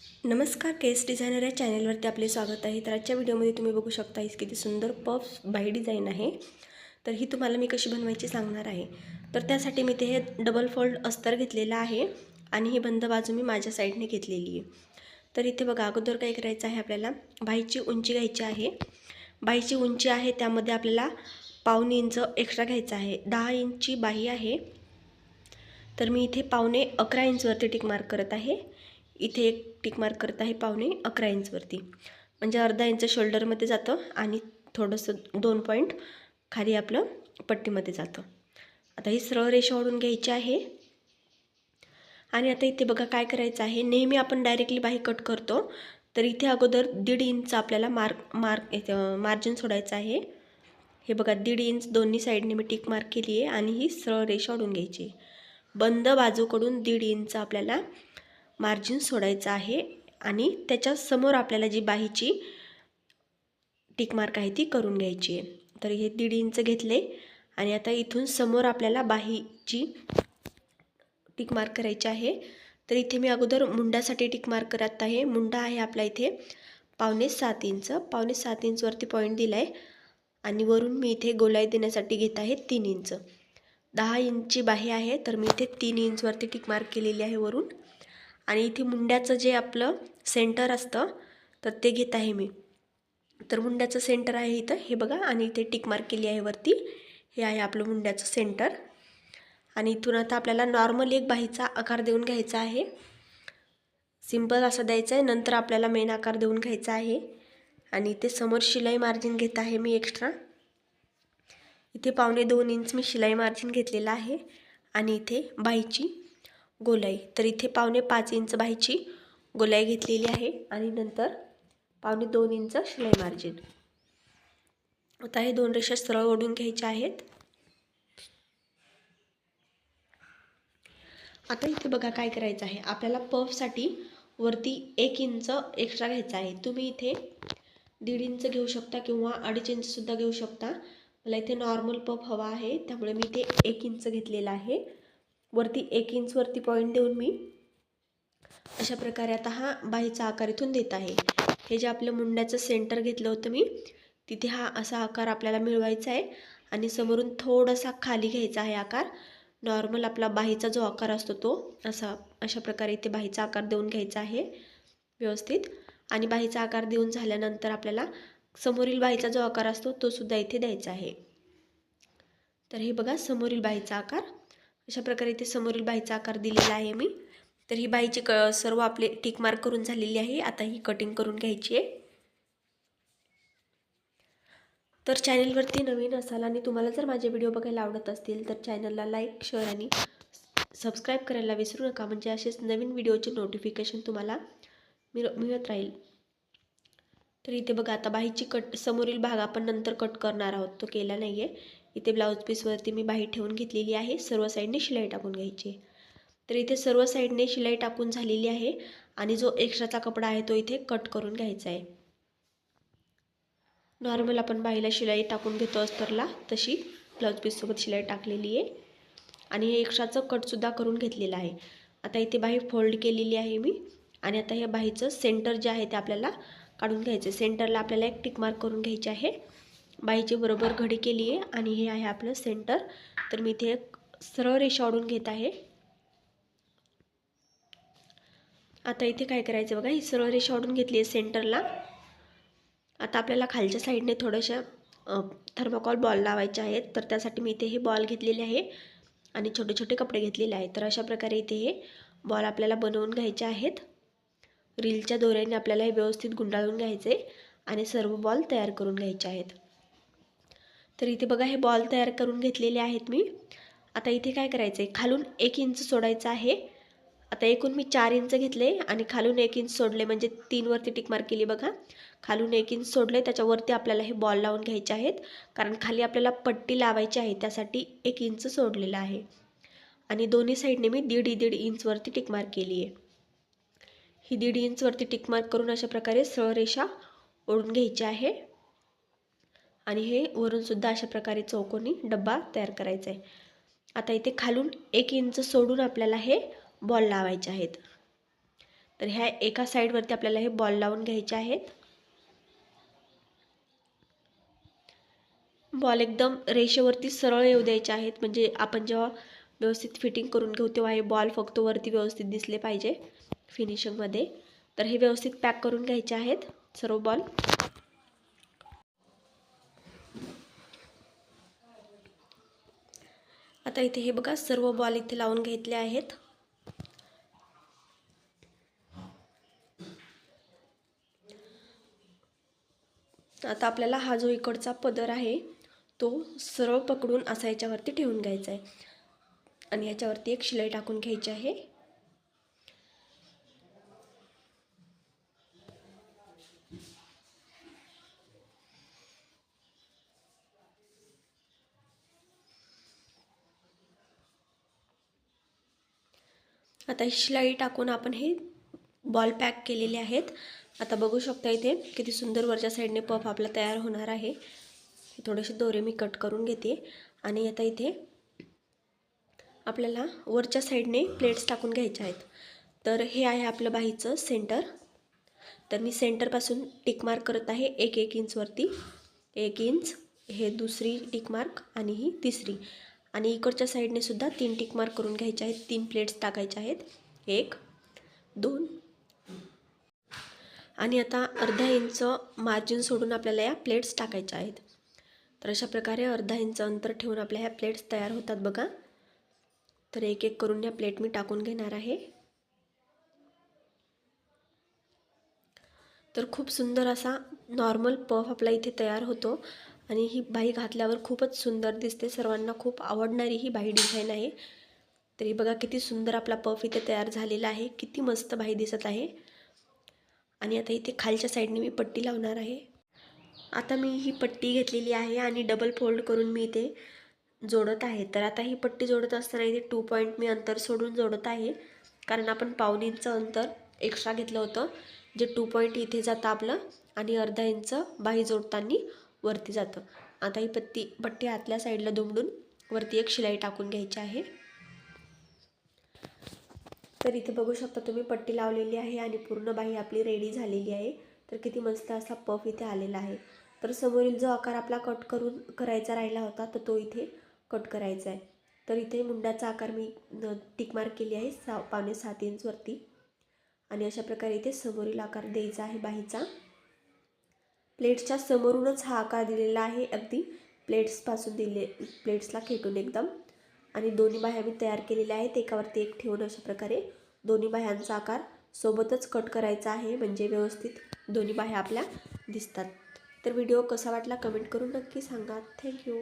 नमस्कार केस डिझायनर या चॅनलवरती आपले स्वागत आहे. तर आजच्या व्हिडिओमध्ये तुम्ही बघू शकता इस किती सुंदर पफ बाई डिझाईन आहे. तर ही तुम्हाला मी कशी बनवायची सांगणार आहे. तर त्यासाठी मी ते हे डबल फोल्ड अस्तर घेतलेलं आहे आणि ही बंद बाजू मी माझ्या साईडने घेतलेली आहे. तर इथे बघा अगोदर काय करायचं आहे आपल्याला? बाईची उंची घ्यायची आहे. बाईची उंची आहे त्यामध्ये आपल्याला पावणे इंच एक्स्ट्रा घ्यायचं आहे. दहा इंची बाही आहे. तर मी इथे पावणे अकरा इंचवरती टिक मार्क करत आहे. इथे एक टिक मार्क करत आहे पावणे अकरा इंचवरती म्हणजे अर्धा इंच शोल्डरमध्ये जातं आणि थोडंसं दोन पॉईंट खाली आपलं पट्टीमध्ये जातं. आता ही सरळ रेषा ओढून घ्यायची आहे. आणि आता इथे बघा काय करायचं आहे. नेहमी आपण डायरेक्टली बाही कट करतो तर इथे अगोदर दीड इंच आपल्याला मार्क मार्क मार्जिन सोडायचं आहे. हे बघा दीड इंच दोन्ही साईडने मी टिक मार्क केली आहे आणि ही सरळ रेषा ओढून घ्यायची बंद बाजूकडून दीड इंच आपल्याला मार्जिन सोडायचं आहे आणि त्याच्यासमोर आपल्याला जी बाहीची टिक मार्क आहे ती करून घ्यायची आहे. तर हे दीड इंच घेतले आणि आता इथून समोर आपल्याला बाहीची टिक मार्क करायची आहे. तर इथे मी अगोदर मुंडासाठी टिक मार्क करत आहे. मुंडा आहे आपला इथे. पावणे सात इंच. पावणे सात इंचवरती पॉईंट दिला आहे आणि वरून मी इथे गोलाई देण्यासाठी घेत आहे तीन इंच. दहा इंचची बाही आहे तर मी इथे तीन इंचवरती टिक मार्क केलेली आहे वरून. आणि इथे मुंड्याचं जे आपलं सेंटर असतं तर ते घेत आहे मी. तर मुंड्याचं सेंटर आहे इथं हे बघा आणि इथे टिक मार्क केली आहे वरती. हे आहे आपलं मुंड्याचं सेंटर आणि इथून आता आपल्याला नॉर्मल एक बाहीचा आकार देऊन घ्यायचा आहे. सिंपल असं द्यायचं आहे नंतर आपल्याला मेन आकार देऊन घ्यायचा आहे. आणि इथे समोर शिलाई मार्जिन घेत आहे मी एक्स्ट्रा इथे पावणे दोन इंच मी शिलाई मार्जिन घेतलेला आहे. आणि इथे बाईची गोलाई. तर इथे पावणे पाच इंच बाहीची गोलाई घेतलेली आहे आणि नंतर पावणे दोन इंच शिलाई मार्जिन. आता हे दोन रेषा सरळ ओढून घ्यायच्या आहेत. आता इथे बघा काय करायचं आहे. आपल्याला पफसाठी वरती एक इंच एक्स्ट्रा घ्यायचा आहे. तुम्ही इथे दीड इंच घेऊ शकता किंवा अडीच इंचसुद्धा घेऊ शकता. मला इथे नॉर्मल पफ हवा आहे. त्यामुळे मी इथे एक इंच घेतलेला आहे. वरती एक इंचवरती पॉईंट देऊन मी अशा प्रकारे आता हा बाहीचा आकार इथून देत आहे. हे जे आपलं मुंड्याचं सेंटर घेतलं होतं मी तिथे हा असा आकार आपल्याला मिळवायचा आहे आणि समोरून थोडासा खाली घ्यायचा आहे आकार. नॉर्मल आपला बाहीचा जो आकार असतो तो असा अशा प्रकारे इथे बाहीचा आकार देऊन घ्यायचा आहे व्यवस्थित. आणि बाहीचा आकार देऊन झाल्यानंतर आपल्याला समोरील बाहीचा जो आकार असतो तो सुद्धा इथे द्यायचा आहे. तर हे बघा समोरील बाहीचा आकार. अशा प्रकारे इथे समोरील बाईचा आकार दिलेला आहे मी. तर ही बाईची क सर्व आपले टिक मार्क करून झालेली आहे. आता ही कटिंग करून घ्यायची आहे. तर चॅनलवरती नवीन असाल आणि तुम्हाला जर माझे व्हिडिओ बघायला आवडत असतील तर चॅनलला लाईक शेअर आणि सबस्क्राईब करायला विसरू नका. म्हणजे असेच नवीन व्हिडिओचे नोटिफिकेशन तुम्हाला मिळ मिळत राहील. तर इथे बघा आता बाहीची कट समोरील भाग आपण नंतर कट करणार आहोत. तो केला नाही आहे इथे ब्लाऊज पीसवरती मी बाही ठेवून घेतलेली आहे. सर्व साईडने शिलाई टाकून घ्यायची. तर इथे सर्व साईडने शिलाई टाकून झालेली आहे आणि जो एक्स्ट्राचा कपडा आहे तो इथे कट करून घ्यायचा आहे. नॉर्मल आपण बाईला शिलाई टाकून घेतो अस्तरला तशी ब्लाऊज पीससोबत शिलाई टाकलेली आहे. आणि हे एक्स्ट्राचं कटसुद्धा करून घेतलेलं आहे. आता इथे बाही फोल्ड केलेली आहे मी आणि आता ह्या बाहीचं सेंटर जे आहे ते आपल्याला काढून घ्यायचं सेंटरला आपल्याला एक टिक मार्क करून घ्यायची आहे. बाईची बरोबर घडी केली आहे आणि हे आहे आपलं सेंटर तर मी इथे एक सरळ रेषा ओढून घेत आहे. आता इथे काय करायचं बघा ही सरळ रेषा ओढून घेतली आहे सेंटरला आता आपल्याला खालच्या साईडने थोड्याशा थर्माकॉल बॉल लावायचे आहेत. तर त्यासाठी मी इथे हे बॉल घेतलेले आहे आणि छोटे छोटे कपडे घेतलेले आहेत. तर अशा प्रकारे इथे हे बॉल आपल्याला बनवून घ्यायचे आहेत. रीलच्या दोऱ्याने आपल्याला हे व्यवस्थित गुंडाळून घ्यायचे आणि सर्व बॉल तयार करून घ्यायचे आहेत. तर इथे बघा हे बॉल तयार करून घेतलेले आहेत मी. आता इथे काय करायचं आहे खालून एक इंच सोडायचं आहे. आता एकूण मी चार इंच घेतले आणि खालून एक इंच सोडले म्हणजे तीनवरती टिकमार केली बघा. खालून एक इंच सोडले त्याच्यावरती आपल्याला हे बॉल लावून घ्यायचे आहेत. कारण खाली आपल्याला पट्टी लावायची आहे त्यासाठी एक इंच सोडलेलं आहे. आणि दोन्ही साईडने मी दीड दीड इंचवरती टिकमार केली आहे. ही दीड इंचवरती टिकमार करून अशा प्रकारे सरळ रेषा ओढून घ्यायची आहे. आणि हे वरूनसुद्धा अशा प्रकारे चौकोनी डब्बा तयार करायचा आहे. आता इथे खालून एक इंच सोडून आपल्याला हे बॉल लावायचे आहेत. तर ह्या एका साईडवरती आपल्याला हे बॉल लावून घ्यायचे आहेत. बॉल एकदम रेषेवरती सरळ येऊ द्यायचे आहेत. म्हणजे आपण जेव्हा व्यवस्थित फिटिंग करून घेऊ तेव्हा हे बॉल फक्त वरती व्यवस्थित दिसले पाहिजे फिनिशिंगमध्ये तर हे व्यवस्थित पॅक करून घ्यायचे आहेत सर्व बॉल. आता इथे हे बघा सर्व बॉल इथे लावून घेतले आहेत. आता आपल्याला हा जो इकडचा पदर आहे तो सरळ पकडून असा याच्यावरती ठेवून घ्यायचा आहे. आणि याच्यावरती एक शिलाई टाकून घ्यायची आहे. आता ही शिलाई टाकून आपण हे बॉल पॅक केलेले आहेत. आता बघू शकता इथे किती सुंदर वरच्या साईडने पफ आपला तयार होणार आहे. थोडेसे दोरे मी कट करून घेते. आणि आता इथे आपल्याला वरच्या साईडने प्लेट्स टाकून घ्यायच्या आहेत. तर हे आहे आपलं बाहीचं सेंटर तर मी सेंटरपासून टिकमार्क करत आहे एक एक इंचवरती एक इंच हे दुसरी टिकमार्क आणि ही तिसरी. आणि इकडच्या साईडने सुद्धा तीन टिक मार्क करून घ्यायचे आहेत. तीन प्लेट्स टाकायच्या आहेत. एक दोन. आणि आता अर्धा इंच मार्जिन सोडून आपल्याला या प्लेट्स टाकायच्या आहेत. तर अशा प्रकारे अर्धा इंच अंतर ठेवून आपल्या ह्या प्लेट्स तयार होतात बघा. तर एक एक करून या प्लेट मी टाकून घेणार आहे. तर खूप सुंदर असा नॉर्मल पफ आपला इथे तयार होतो. आणि ही बाई घातल्यावर खूपच सुंदर दिसते. सर्वांना खूप आवडणारी ही बाई डिझाईन आहे. तरी बघा किती सुंदर आपला पफ इथे तयार झालेला आहे. किती मस्त बाई दिसत आहे. आणि आता इथे खालच्या साईडने मी पट्टी लावणार आहे. आता मी ही पट्टी घेतलेली आहे आणि डबल फोल्ड करून मी इथे जोडत आहे. तर आता ही पट्टी जोडत असताना इथे टू पॉईंट मी अंतर सोडून जोडत आहे. कारण आपण पाऊन इंच अंतर एक्स्ट्रा घेतलं होतं. जे टू पॉईंट इथे जातं आपलं आणि अर्धा इंच बाही जोडताना वरती जातं. आता ही पत्ती पट्टी आतल्या साईडला दुमडून वरती एक शिलाई टाकून घ्यायची आहे. तर इथे बघू शकता तुम्ही पट्टी लावलेली आहे आणि पूर्ण बाही आपली रेडी झालेली आहे. तर किती मस्त असा पफ इथे आलेला आहे. तर समोरील जो आकार आपला कट करून करायचा राहिला होता तर तो इथे कट करायचा आहे. तर इथे मुंडाचा आकार मी टिकमार्क केली आहे सा पावणे सात इंचवरती आणि अशा प्रकारे इथे समोरील आकार द्यायचा आहे बाहीचा प्लेट्सच्या समोरूनच हा आकार दिलेला आहे. अगदी प्लेट्सपासून दिले प्लेट्सला खेटून एकदम. आणि दोन्ही बाह्या मी तयार केलेल्या आहेत. एकावरती एक ठेवून अशा प्रकारे दोन्ही बाह्यांचा आकार सोबतच कट करायचा आहे. म्हणजे व्यवस्थित दोन्ही बाह्या आपल्या दिसतात. तर व्हिडिओ कसा वाटला कमेंट करून नक्की सांगा. थँक्यू.